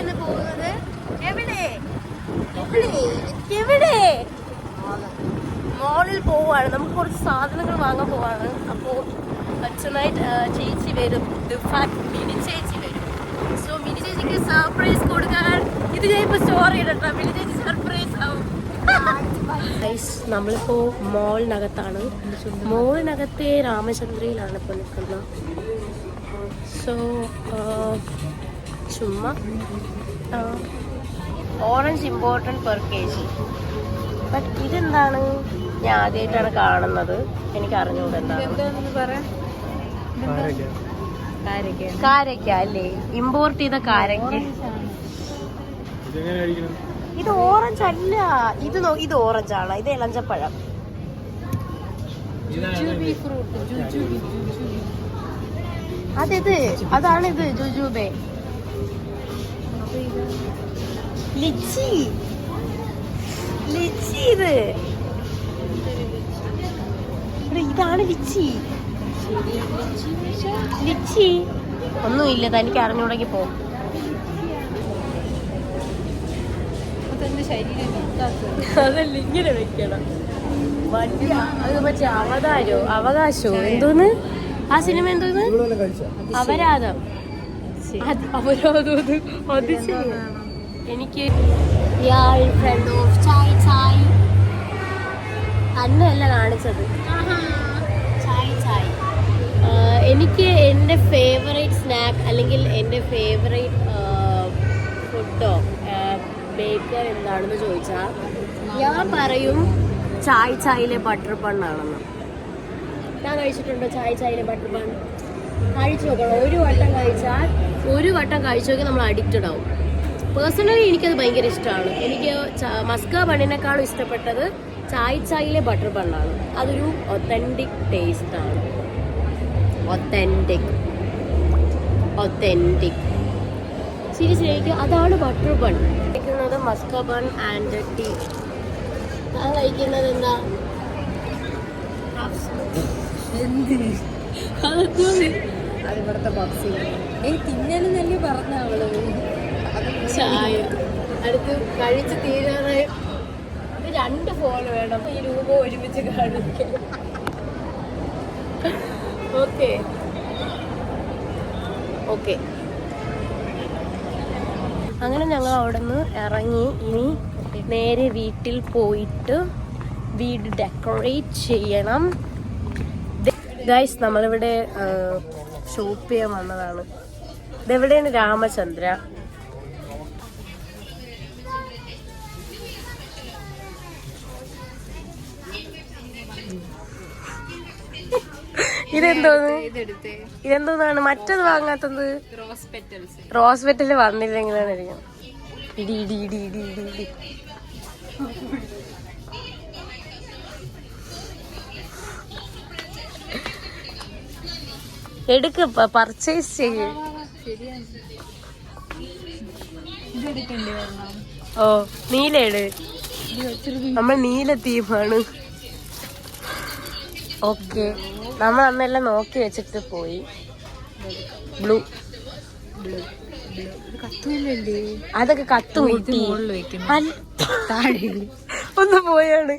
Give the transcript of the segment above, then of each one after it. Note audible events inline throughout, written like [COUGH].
ഇന്ന് പോകുന്നത് എവിടെ? മോളിൽ പോവാണ് നമുക്ക് കുറച്ച് സാധനങ്ങൾ വാങ്ങാൻ പോവാണ് അപ്പോൾ അച്ഛനായിട്ട് ചേച്ചി വരും. മിനി ചേച്ചി വരും. സോ മിനി ചേച്ചിക്ക് സർപ്രൈസ് കൊടുക്കാൻ ഇത് ഞാൻ ഇപ്പോൾ സ്റ്റോറി ഇടട്ടോ. മിനി ചേച്ചി സർപ്രൈസ് ആവും. നമ്മളിപ്പോ മോളിനകത്താണ് മോളിനകത്തെ രാമചന്ദ്രയിലാണ് ഇപ്പോൾ നിൽക്കുന്നത്. സോ ചുമ്മാ. Orange important per K G but ഇതെന്താണ്? ഞാൻ ആദ്യമായിട്ടാണ് കാണുന്നത്. എനിക്ക് അറിഞ്ഞുകൂടെ എന്താണ്? കാരക്ക. അല്ലേ? ഇമ്പോർട്ട് ചെയ്ത കാരക്ക. ഇത് ഓറഞ്ച് അല്ല. ഇത് നോ ഇത് ഓറഞ്ച് ആണ്. ഇത് ഇളഞ്ചപ്പഴം. അതെ അതാണ് ഇത് ജുജുബെ ലിച്ചി ലിച്ചി ഇത് ഇതാണ് ലിച്ചി ലിച്ചി ഒന്നുമില്ല തനിക്ക് അറിഞ്ഞുടങ്ങി പോ. അതല്ല ഇങ്ങനെ വെക്കണം. വണ്ടി അത് മറ്റേ അവതാരോ അവകാശോ എന്തോന്ന്? ആ സിനിമ എന്തോന്ന്? അപരാധം അത് അപരാധം അത് അത് ശരി. എനിക്ക് തന്നെയല്ല കാണിച്ചത്? എനിക്ക് എന്റെ ഫേവറേറ്റ് സ്നാക്ക് അല്ലെങ്കിൽ എന്റെ ഫേവറേറ്റ് ഫുഡോ ബേക്കർ എന്താണെന്ന് ചോദിച്ചാൽ ഞാൻ പറയും ചായ് ചായയിലെ ബട്ടർ ബണ്ണാണെന്ന് ഞാൻ കഴിച്ചിട്ടുണ്ടോ ചായ് ചായയിലെ ബട്ടർ ബൺ കഴിച്ചു നോക്കണം. ഒരു വട്ടം കഴിച്ചാൽ ഒരു വട്ടം കഴിച്ചു നോക്കി നമ്മൾ അഡിക്റ്റഡ് ആവും. പേഴ്സണലി എനിക്കത് ഭയങ്കര ഇഷ്ടമാണ്. എനിക്ക് മസ്ക ബണ്ണിനേക്കാളും ഇഷ്ടപ്പെട്ടത് ചായ് ചായയിലെ ബട്ടർ ബണ്ണാണ് അതൊരു ഒത്തന്റിക് ടേസ്റ്റ് ആണ്. ഒത്തന്റിക് ഒത്തന്റിക് ശരി എനിക്ക് അതാണ് ബട്ടർ ബൺ കഴിക്കുന്നത് മസ്ക ബൺ ആൻഡ് ടീ ഞാൻ കഴിക്കുന്നത് എന്താ? അതെന്തോന്ന്? അതിവിടുത്തെ ബോക്സിൽ ഏയ് തിന്നൽ നല്ല പറഞ്ഞ അവൾ ചായ. അടുത്ത് കഴിച്ച് തീരാറായി. രണ്ട് ഫോൺ വേണം. ഈ രൂപ ഒരുമിച്ച് കാണിക്കാൻ. ഓക്കെ. ഓക്കെ. അങ്ങനെ ഞങ്ങൾ അവിടെ നിന്ന് ഇറങ്ങി. ഇനി നേരെ വീട്ടിൽ പോയിട്ട് വീട് ഡെക്കറേറ്റ് ചെയ്യണം. ഗൈസ് നമ്മളിവിടെ ഷോപ്പ് ചെയ്യാൻ വന്നതാണ്. ഇതെവിടെയാണ് രാമചന്ദ്ര? ഇതെന്തോന്ന്? ഇതെന്തോന്നാണ്? മറ്റത് വാങ്ങാത്തത്? റോസ് ഹോസ്പിറ്റലിൽ വന്നില്ലെങ്കിലാണ് ഇടി ഇടി ഇടി ഇടി ഇടി. എടുക്ക് പർച്ചേസ് ചെയ്യ്. ഓ നീലയുടെ നമ്മൾ നീല തീമാണ്. ഓക്കെ. നമ്മൾ അന്നെല്ലാം നോക്കി വെച്ചിട്ട് പോയി. ബ്ലൂ. അതൊക്കെ കത്ത് കൂട്ടി. ഒന്ന് പോയാണ്.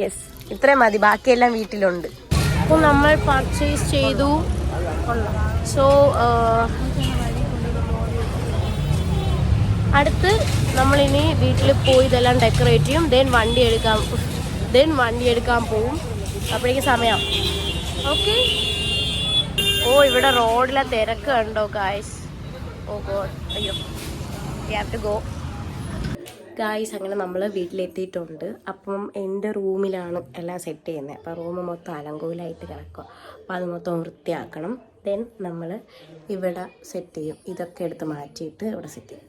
യെസ് ഇത്രയും മതി. ബാക്കിയെല്ലാം വീട്ടിലുണ്ട്. അപ്പോൾ നമ്മൾ പർച്ചേസ് ചെയ്തു. സോ അടുത്ത് നമ്മളിനി വീട്ടിൽ പോയി ഇതെല്ലാം ഡെക്കറേറ്റ് ചെയ്യും. ദെൻ വണ്ടി എടുക്കാൻ ദെൻ വണ്ടി എടുക്കാൻ പോവും. അപ്പോഴേക്കും സമയം. ഓക്കെ ഓ ഇവിടെ റോഡിലെ തിരക്ക് കണ്ടോ കായ്സ് ഓ ഗോഡ് അയ്യോ. You have to go guys അങ്ങനെ നമ്മൾ വീട്ടിലെത്തിയിട്ടുണ്ട്. അപ്പം എന്റെ റൂമിലാണ് എല്ലാം സെറ്റ് ചെയ്യുന്നത്. അപ്പോൾ റൂം മൊത്തം അലങ്കോലായിട്ട് കിടക്കുക. അപ്പോൾ അത് മൊത്തം വൃത്തിയാക്കണം. ദെൻ നമ്മൾ ഇവിടെ സെറ്റ് ചെയ്യും. ഇതൊക്കെ എടുത്ത് മാറ്റിയിട്ട് ഇവിടെ സെറ്റ് ചെയ്യും.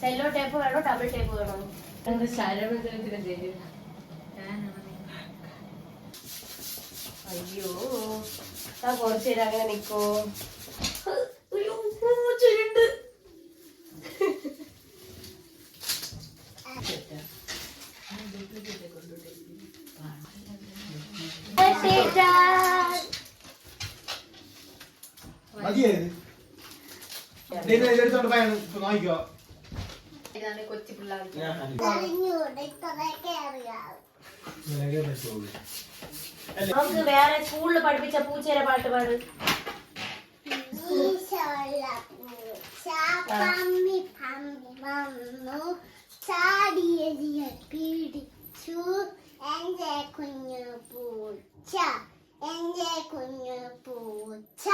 സെല്ലോ ടേപ്പ് വേണോ? ഡബിൾ ടേപ്പ് വേണോ? അയ്യോ. ഞാൻ കുറച്ച് നേരം അങ്ങനെ നിക്കോ. അയ്യോ ഇതാണ് കൊച്ചു പിള്ളേർ നമുക്ക് വേറെ സ്കൂളിൽ പഠിപ്പിച്ച പൂച്ചയുടെ പാട്ട് പാട്. പിടിച്ചു. എന്റെ കുഞ്ഞു പൂച്ച എന്റെ കുഞ്ഞു പൂച്ച.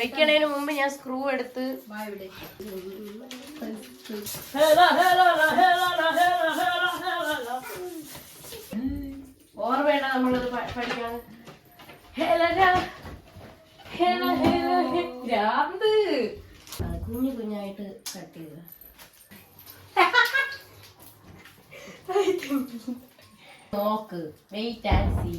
വെക്കണേന് മുമ്പ് ഞാൻ സ്ക്രൂ എടുത്ത് ഓർമ്മയാണ് നമ്മളത് പഠിക്കാൻ? കുഞ്ഞു കുഞ്ഞായിട്ട് കട്ട് ചെയ്ത. [LAUGHS] നോക്ക് വെയിറ്റ് ആൻഡ് സീ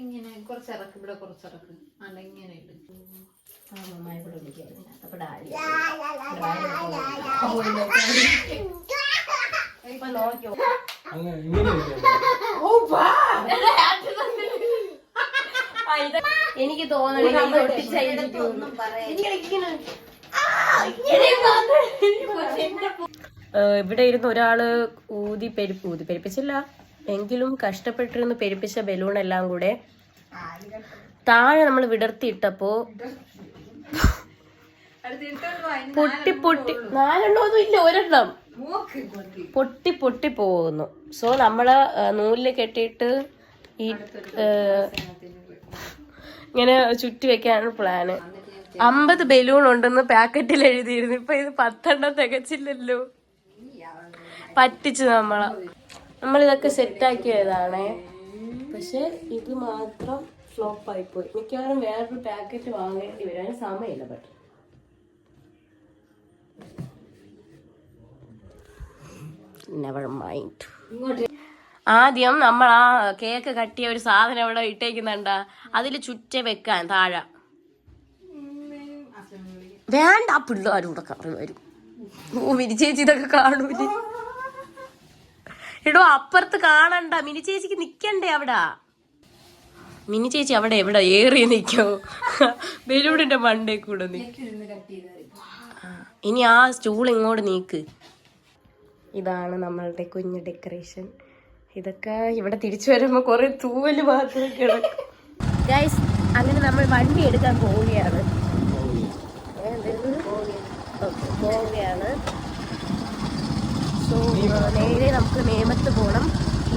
ഇങ്ങനെ കുറച്ചിറക്ക് ഇവിടെ കുറച്ചിറക്ക്. ഇട്. അപ്പൊ ഡാഡി എനിക്ക് തോന്നണില്ല. ഒട്ടിച്ചായിരിക്കും. ഇവിടെ ഇരുന്ന് ഒരാൾ ഊതി പെരുപ്പ് ഊതി പെരുപ്പിച്ചില്ല. എങ്കിലും കഷ്ടപ്പെട്ടിരുന്ന് പെരുപ്പിച്ച ബലൂൺ എല്ലാം കൂടെ താഴെ നമ്മൾ വിടർത്തിയിട്ടപ്പോ പൊട്ടി പൊട്ടി നാലെണ്ണം ഒന്നും ഇല്ല ഒരെണ്ണം. പൊട്ടി പൊട്ടി പോകുന്നു. സോ നമ്മൾ നൂലിൽ കെട്ടിയിട്ട് ഈ ഇങ്ങനെ ചുറ്റി വെക്കാനാണ് പ്ലാന് അമ്പത് ബലൂൺ ഉണ്ടെന്ന് പാക്കറ്റിൽ എഴുതിയിരുന്നു. ഇപ്പൊ ഇത് പത്തെണ്ണം തികച്ചില്ലല്ലോ. പറ്റിച്ചു നമ്മളെ. നമ്മൾ ഇതൊക്കെ സെറ്റാക്കിയതാണേ. പക്ഷെ ഇത് മാത്രം ഫ്ലോപ്പ് ആയി പോയി മിക്കവാറും വേറൊരു പാക്കറ്റ് വാങ്ങേണ്ടി വരും. സമയമില്ല ബട്ട് നെവർ മൈൻഡ് ആദ്യം നമ്മൾ ആ കേക്ക് കട്ടിയ ഒരു സാധനം ഇവിടെ ഇട്ടേക്കുന്നുണ്ട്. അതിൽ ചുറ്റ വെക്കാൻ താഴെ. വേണ്ട ആ പിള്ളേരും കൂടെ കറി വരും. ഓ മിനി ചേച്ചി ഇതൊക്കെ കാണൂല എടോ അപ്പുറത്ത് കാണണ്ട. മിനി ചേച്ചിക്ക് നിക്കണ്ടേ അവിടെ? മിനി ചേച്ചി അവിടെ എവിടെ? ഏറി നിക്കോ? ബലൂണിന്റെ മണ്ടേ കൂടെ ഇനി ആ സ്റ്റൂൾ ഇങ്ങോട്ട് നീക്ക്. ഇതാണ് നമ്മളുടെ കുഞ്ഞ് ഡെക്കറേഷൻ. ഇതൊക്കെ ഇവിടെ തിരിച്ചു വരുമ്പോ കുറെ തൂവൽ മാത്രം കിടക്കും. അങ്ങനെ നമ്മൾ വണ്ടി എടുക്കാൻ പോവുകയാണ് ഓക്കെ പോവുകയാണ്. സോ നേരെ നമുക്ക് നേമത്ത് പോകണം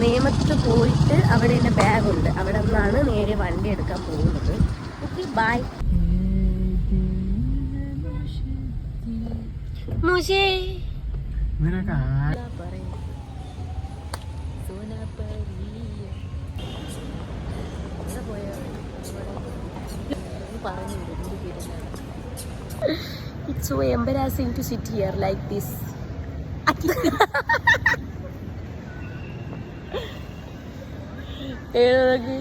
നേമത്ത് പോയിട്ട് അവിടെ എന്റെ ബാഗുണ്ട്. അവിടെ നിന്നാണ് നേരെ വണ്ടി എടുക്കാൻ പോകുന്നത്. ഓക്കെ ബൈ മുഷേ നിനക്ക് so embarrassing to sit here like this. [LAUGHS] ഏതൊക്കെ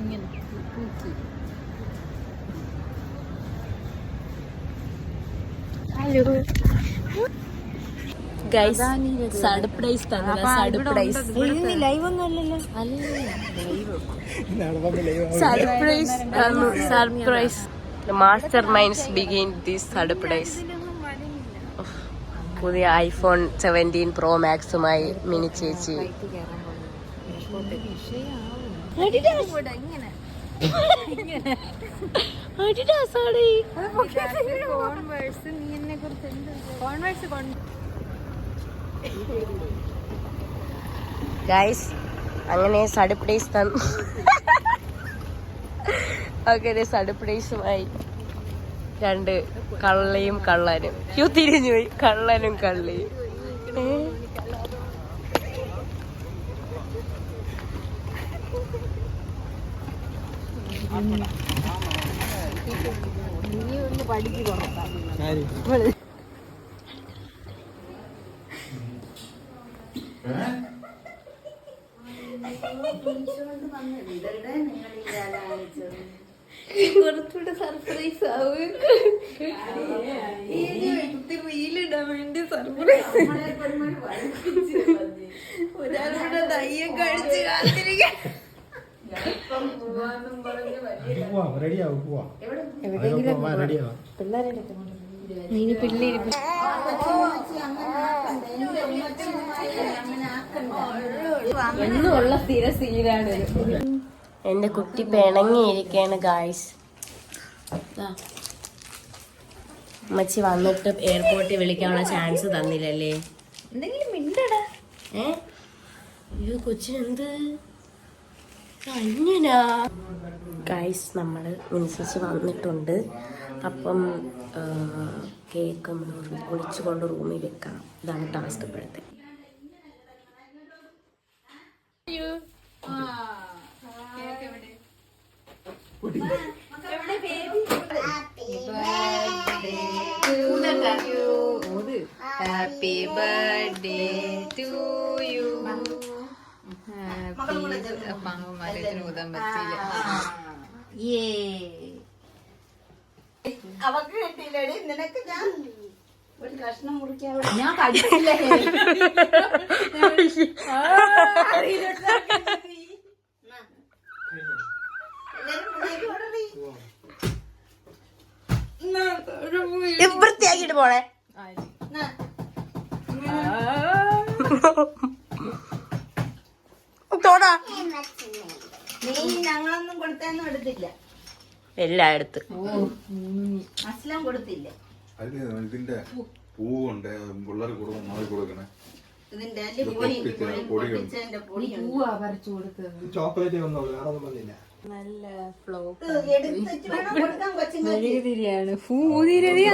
ഇങ്ങനെ pookie hello. Guys surprise surprise surprise surprise master minds begin this surprise പുതിയ ഐഫോൺ സെവന്റീൻ പ്രോ മാക്സുമായി മിനി ചേച്ചി. അങ്ങനെ സർപ്രൈസ് തന്നു. അങ്ങനെ സർപ്രൈസുമായി രണ്ട് കള്ളയും കള്ളനും. ക്യൂ തിരിഞ്ഞു പോയി. കള്ളനും കള്ളിയും. ഏ? നീ ഒന്ന് കൊടുക്കാം കുറച്ചുകൂടെ സർപ്രൈസ് ആവും റീലിടാൻ വേണ്ടി സർപ്രൈസ് ഒരാളുടെ തയ്യം കഴിച്ച് കാത്തിരിക്കാൻ പോവാം റെഡിയാവും പോവാം റെഡിയാവാം ഇനി പിള്ളേര് എന്നുള്ള സ്ഥിര സീനാണ് എന്റെ കുട്ടി പിണങ്ങിയിരിക്കാണ് ഗായ്സ് അമ്മച്ചി വന്നിട്ട് എയർപോർട്ടിൽ വിളിക്കാനുള്ള ചാൻസ് തന്നില്ലല്ലേ? എന്തെങ്കിലും മിണ്ടടാ. ഏ? അയ്യോ കൊച്ചിനെന്ത്? കഞ്ഞനാ ഗായ്സ് നമ്മൾ മിനിസിച്ച് വന്നിട്ടുണ്ട്. അപ്പം കേക്ക് നമ്മൾ ഒളിച്ചുകൊണ്ട് റൂമിൽ വെക്കാം ഇതാണ് ടാസ്ക് ഇപ്പോഴത്തെ. ഹാപ്പി ബർത്ത്ഡേ ടു യു പങ്കുമാരത്തിന് ഊതാൻ പറ്റിയില്ല അവക്ക് കിട്ടിയില്ലടി നിനക്ക് ഞാൻ ഒരു കഷ്ണം മുറിക്കാൻ ഞാൻ വൃത്തിയാക്കിട്ട് പോണേ. തോടാ. നീ ഞങ്ങളൊന്നും കൊടുത്താന്നും എടുത്തില്ല. എല്ലായിടത്ത്. അസ്ലാം കൊടുത്തില്ല. ഇതിന്റെ പൂവുണ്ട് പിള്ളേർ കൊടുക്കണം മാറി കൊടുക്കണേ. ഇതിന്റെ ചോക്ലേറ്റ് ഒന്നും വേറെ ഒന്നും വന്നില്ല. നല്ല ഫ്ലോ ഇത് എടുത്തിട്ട് വേണം കൊടുക്കാൻ കൊച്ചുങ്ങൾക്ക്. തിരിയാണ്. ഫൂ തിരി